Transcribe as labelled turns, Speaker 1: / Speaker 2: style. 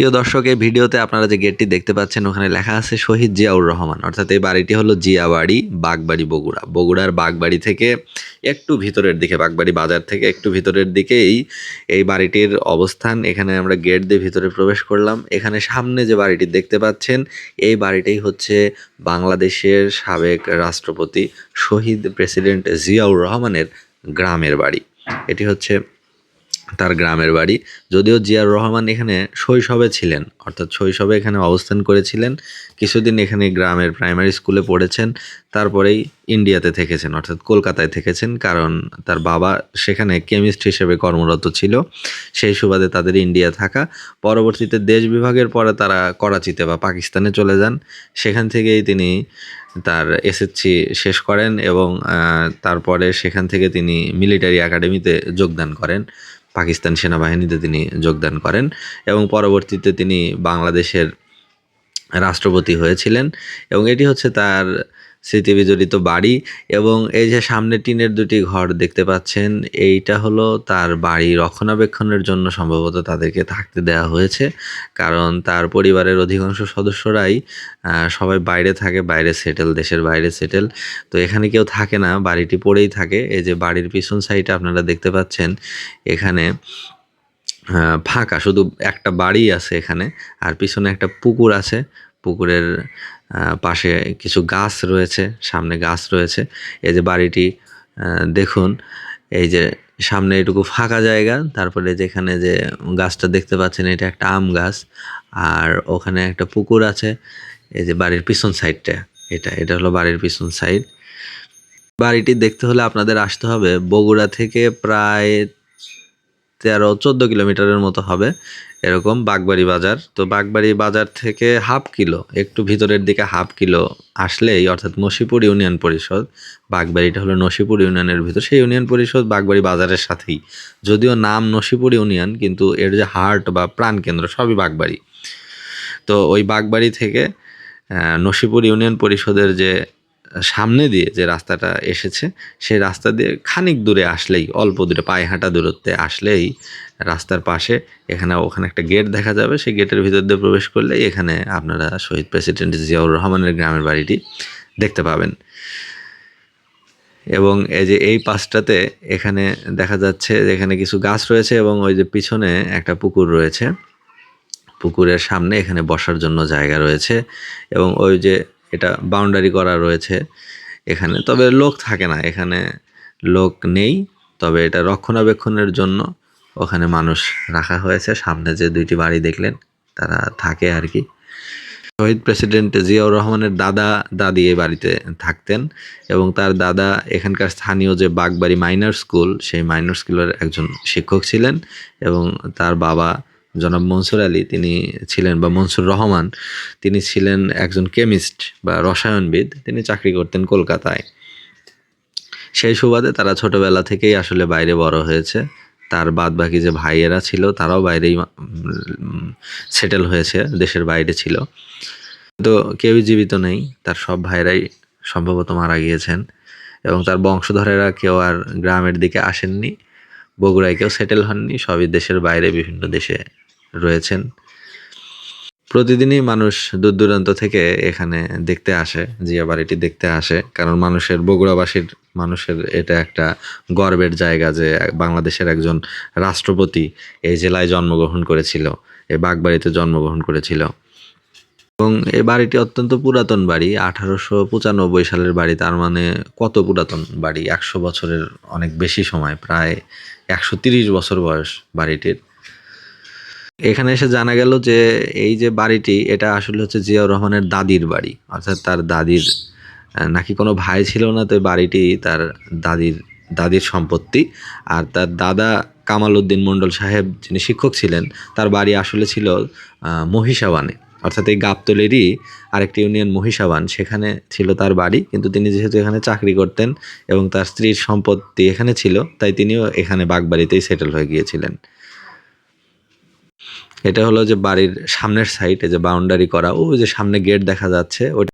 Speaker 1: প্রিয় দর্শক, এই ভিডিওতে আপনারা যে গেটটি দেখতে পাচ্ছেন, ওখানে লেখা আছে শহীদ জিয়াউর রহমান। অর্থাৎ এই বাড়িটি হলো জিয়াবাড়ি, বাগবাড়ি, বগুড়া। বগুড়ার বাগবাড়ি থেকে একটু ভিতরের দিকে, বাগবাড়ি বাজার থেকে একটু ভিতরের দিকেই এই বাড়িটির অবস্থান। এখানে আমরা গেট দিয়ে ভিতরে প্রবেশ করলাম। এখানে সামনে যে বাড়িটি দেখতে পাচ্ছেন, এই বাড়িটাই হচ্ছে বাংলাদেশের সাবেক রাষ্ট্রপতি শহীদ প্রেসিডেন্ট জিয়াউর রহমানের গ্রামের বাড়ি। এটি হচ্ছে তার গ্রামের বাড়ি। যদিও জিয়ার রহমান এখানে শৈশবে ছিলেন, অর্থাৎ শৈশবে এখানে অবস্থান করেছিলেন, কিছুদিন এখানে গ্রামের প্রাইমারি স্কুলে পড়েছেন, তারপরেই ইন্ডিয়াতে থেকেছেন, অর্থাৎ কলকাতায় থেকেছেন, কারণ তার বাবা সেখানে কেমিস্ট হিসেবে কর্মরত ছিল। সেই সুবাদে তাদের ইন্ডিয়া থাকা। পরবর্তীতে দেশ বিভাগের পরে তারা করাচিতে বা পাকিস্তানে চলে যান। সেখান থেকেই তিনি তার এসএসসি শেষ করেন এবং তারপরে সেখান থেকে তিনি মিলিটারি একাডেমিতে যোগদান করেন। পাকিস্তান সেনাবাহিনীতে তিনি যোগদান করেন এবং পরবর্তীতে তিনি বাংলাদেশের রাষ্ট্রপতি হয়েছিলেন এবং এটি হচ্ছে তার স্মৃতি বিজড়িত বাড়ি এবং এই যে সামনে টিনের দুটি ঘর দেখতে পাচ্ছেন, এইটা হলো তার বাড়ি। রক্ষণাবেক্ষণের জন্য সম্ভবত তাদেরকে থাকতে দেওয়া হয়েছে, কারণ তার পরিবারের অধিকাংশ সদস্যরাই সবাই বাইরে থাকে, বাইরে সেটেল, দেশের বাইরে সেটেল। তো এখানে কেউ থাকে না, বাড়িটি পড়েই থাকে। এই যে বাড়ির পিছন সাইডে আপনারা দেখতে পাচ্ছেন, এখানে ফাঁকা, শুধু একটা বাড়ি আছে এখানে, আর পিছনে একটা পুকুর আছে। পুকুরের পাশে কিছু গাছ রয়েছে, সামনে গাছ রয়েছে। এই যে বাড়িটি দেখুন, এই যে সামনে এটুকু ফাঁকা জায়গা, তারপরে যেখানে যে গাছটা দেখতে পাচ্ছেন, এটা একটা আম গাছ, আর ওখানে একটা পুকুর আছে, এই যে বাড়ির পিছন সাইডটা, এটা এটা হলো বাড়ির পিছন সাইড। বাড়িটি দেখতে হলে আপনাদের আসতে হবে বগুড়া থেকে প্রায় তেরো, চোদ্দ কিলোমিটারের মতো হবে এরকম বাগবাড়ি বাজার। তো বাগবাড়ি বাজার থেকে হাফ কিলো, একটু ভিতরের দিকে হাফ কিলো আসলেই, অর্থাৎ নসিপুর ইউনিয়ন পরিষদ, বাগবাড়িটা হলো নসিপুর ইউনিয়নের ভিতর, সেই ইউনিয়ন পরিষদ বাগবাড়ি বাজারের সাথেই। যদিও নাম নসিপুর ইউনিয়ন, কিন্তু এর যে হার্ট বা প্রাণকেন্দ্র সবই বাগবাড়ি। তো ওই বাগবাড়ি থেকে নসিপুর ইউনিয়ন পরিষদের যে সামনে দিয়ে যে রাস্তাটা এসেছে, সেই রাস্তা দিয়ে খানিক দূরে আসলেই, অল্প দূরে, পায়ে হাঁটা দূরত্বে আসলেই রাস্তার পাশে এখানে, ওখানে একটা গেট দেখা যাবে। সেই গেটের ভিতর দিয়ে প্রবেশ করলেই এখানে আপনারা শহীদ প্রেসিডেন্ট জিয়াউর রহমানের গ্রামের বাড়িটি দেখতে পাবেন। এবং এই যে এই পাশটাতে এখানে দেখা যাচ্ছে এখানে কিছু গাছ রয়েছে এবং ওই যে পিছনে একটা পুকুর রয়েছে। পুকুরের সামনে এখানে বসার জন্য জায়গা রয়েছে এবং ওই যে এটা বাউন্ডারি করা রয়েছে এখানে। তবে লোক থাকে না, এখানে লোক নেই। তবে এটা রক্ষণাবেক্ষণের জন্য ওখানে মানুষ রাখা হয়েছে। সামনে যে দুইটি বাড়ি দেখলেন, তারা থাকে আর কি। শহীদ প্রেসিডেন্ট জিয়াউর রহমানের দাদা, দাদি এই বাড়িতে থাকতেন এবং তার দাদা এখানকার স্থানীয় যে বাগবাড়ি মাইনার স্কুল সেই মাইনার স্কুলের একজন শিক্ষক ছিলেন এবং তার বাবা জনাব মনসুর আলী তিনি ছিলেন বা মনসুর রহমান, তিনি ছিলেন একজন কেমিস্ট বা রসায়নবিদ, তিনি চাকরি করতেন কলকাতায়। সেই সুবাদে তারা ছোটবেলা থেকেই আসলে বাইরে বড় হয়েছে। তার বাদ বাকি যে ভাইয়েরা ছিল, তারাও বাইরেই সেটেল হয়েছে, দেশের বাইরে ছিল। তো কেউই জীবিত নেই, তার সব ভাইরাই সম্ভবত মারা গিয়েছেন। এবং তার বংশধরেরা কেউ আর গ্রামের দিকে আসেননি। বগুড়ায় কেউ সেটেল হননি, সবই দেশের বাইরে বিভিন্ন দেশে রয়েছেন। প্রতিদিনই মানুষ দূর দূরান্ত থেকে এখানে দেখতে আসে জিয়া বাড়িটি দেখতে আসে। কারণ মানুষের, বগুড়াবাসীর, মানুষের এটা একটা গর্বের জায়গা যে বাংলাদেশের একজন রাষ্ট্রপতি এই জেলায় জন্মগ্রহণ করেছিল, এই বাগবাড়িতে জন্মগ্রহণ করেছিল। এবং এই বাড়িটি অত্যন্ত পুরাতন বাড়ি, আঠারোশো পঁচানব্বই সালের বাড়ি। তার মানে কত পুরাতন বাড়ি? একশো বছরের অনেক বেশি সময়, প্রায় একশো তিরিশ বছর বয়স বাড়িটির। এখানে এসে জানা গেল যে এই যে বাড়িটি, এটা আসলে হচ্ছে জিয়াউর রহমানের দাদির বাড়ি। অর্থাৎ তার দাদির নাকি কোনো ভাই ছিল না, তো বাড়িটি তার দাদির দাদির সম্পত্তি। আর তার দাদা কামাল উদ্দিন মণ্ডল সাহেব যিনি শিক্ষক ছিলেন, তার বাড়ি আসলে ছিল মহিষাবানে অর্থাৎ এই গাবতলেরই আরেকটি ইউনিয়ন মহিষাবান। সেখানে ছিল তার বাড়ি, কিন্তু তিনি যেহেতু এখানে চাকরি করতেন এবং তার স্ত্রীর সম্পত্তি এখানে ছিল, তাই তিনিও এখানে বাগবাড়িতেই সেটেল হয়ে গিয়েছিলেন। এটা হলো যে বাড়ির সামনের সাইড যে বাউন্ডারি করা, ও যে সামনে গেট দেখা যাচ্ছে ওটা